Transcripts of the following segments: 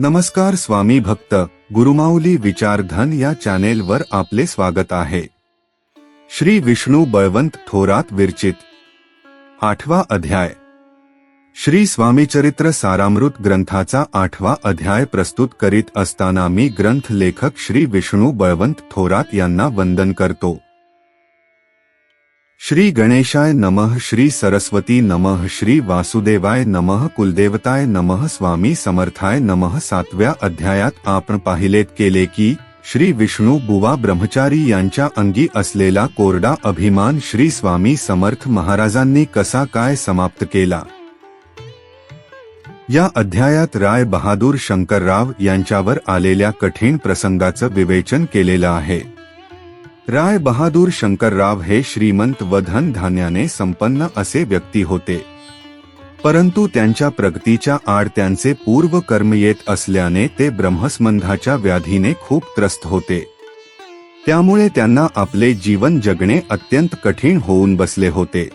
नमस्कार स्वामी भक्त गुरुमाऊली विचारधन या चॅनेलवर आपले स्वागत आहे. श्री विष्णू बळवंत थोरात विरचित. आठवा अध्याय. श्री स्वामीचरित्र सारामृत ग्रंथाचा आठवा अध्याय प्रस्तुत करीत असताना मी ग्रंथ लेखक श्री विष्णू बळवंत थोरात यांना वंदन करतो. श्री गणेशाय नमः श्री सरस्वती नमः श्री वासुदेवाय नमः कुलदेवताय नमः स्वामी समर्थाय नमः सातव्या अध्यायात आपण पाहिलेत केले की श्री विष्णू बुवा ब्रह्मचारी यांच्या अंगी असलेला कोरडा अभिमान श्री स्वामी समर्थ महाराजांनी कसा काय समाप्त केला? या अध्यायात राय बहादूर शंकरराव यांच्यावर आलेल्या कठीण प्रसंगाचं विवेचन केलेलं आहे. राय बहादूर शंकरराव हे श्रीमंत व धन धान्याने संपन्न असे व्यक्ती होते. परंतु त्यांच्या प्रगतीच्या आड त्यांचे पूर्व कर्म येत असल्याने ते ब्रह्मस्मंधाच्या व्याधीने खूप त्रस्त होते. त्यामुळे त्यांना आपले जीवन जगणे अत्यंत कठीण होऊन बसले होते.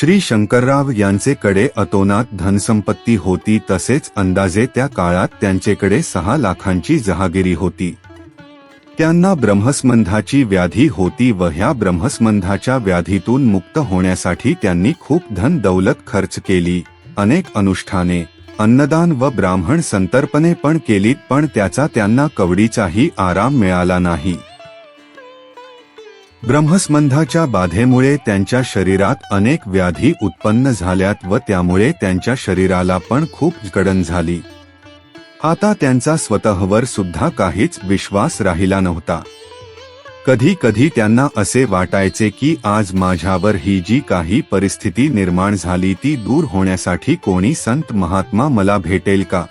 श्री शंकरराव यांचेकडे अतोनात धनसंपत्ती होती तसेच अंदाजे त्या काळात त्यांचेकडे सहा लाखांची जहागिरी होती. त्यांना ब्रह्मस्मंधाची व्याधी होती व ह्या ब्रह्मस्मंधाच्या व्याधीतून मुक्त होण्यासाठी त्यांनी खूप धन दौलत खर्च केली. अनेक अनुष्ठाने अन्नदान व ब्राह्मण संतर्पणे पण केलीत पण त्याचा त्यांना कवडीचाही आराम मिळाला नाही. ब्रह्मस्मंधाच्या बाधेमुळे त्यांच्या शरीरात अनेक व्याधी उत्पन्न झाल्यात व त्यामुळे त्यांच्या शरीराला पण खूप कडन झाली. आता त्यांचा स्वतःवर सुद्धा काहीच विश्वास राहिला नव्हता. कधी कधी त्यांना असे वाटायचे की आज माझ्यावर ही जी काही परिस्थिती निर्माण झाली ती दूर होण्यासाठी कोणी संत महात्मा मला भेटेल का?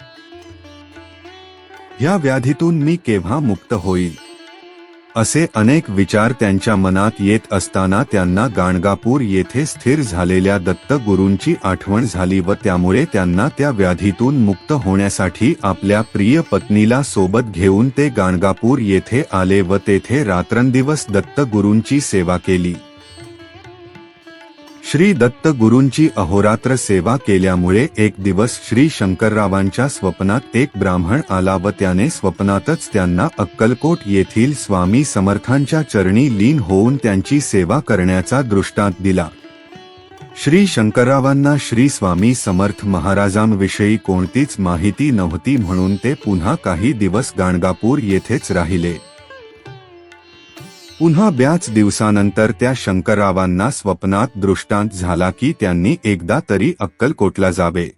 या व्याधीतून मी केव्हा मुक्त होईल? असे अनेक विचार त्यांच्या मनात येत असताना त्यांना गाणगापूर येथे स्थिर झालेल्या दत्त गुरूंची आठवण झाली व त्यामुळे त्यांना त्या व्याधीतून मुक्त होण्यासाठी आपल्या प्रिय पत्नीला सोबत घेऊन ते गाणगापूर येथे आले व तेथे रात्रंदिवस दत्त गुरूंची सेवा केली. श्री दत्त गुरूंची अहोरात्र सेवा केल्यामुळे एक दिवस श्री शंकररावांच्या स्वप्नात एक ब्राह्मण आला व त्याने स्वप्नातच त्यांना अक्कलकोट येथील स्वामी समर्थांच्या चरणी लीन होऊन त्यांची सेवा करण्याचा दृष्टांत दिला. श्री शंकररावांना श्री स्वामी समर्थ महाराजांविषयी कोणतीच माहिती नव्हती म्हणून ते पुन्हा काही दिवस गाणगापूर येथेच राहिले. पुन्हा ब्याच दिवसानंतर त्या शंकररावांना स्वप्नात दृष्टांत झाला की त्यांनी एकदा तरी अक्कलकोटला जावे.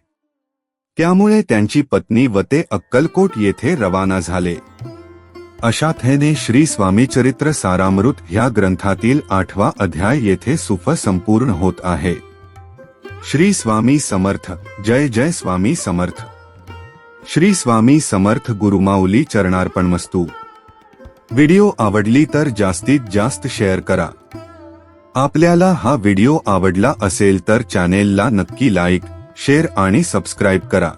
त्यामुळे त्यांची पत्नी व ते अक्कलकोट येथे रवाना झाले. अशा थेने श्री स्वामीचरित्र सारामृत ह्या ग्रंथातील आठवा अध्याय येथे सुफ संपूर्ण होत आहे. श्री स्वामी समर्थ जय जय स्वामी समर्थ. श्री स्वामी समर्थ गुरुमाऊली चरणार्पणमस्तू. व्हिडिओ आवडली तर जास्तीत जास्त शेअर करा. आपल्याला हा व्हिडिओ आवडला असेल तर चॅनेलला नक्की लाईक शेअर आणि सबस्क्राईब करा.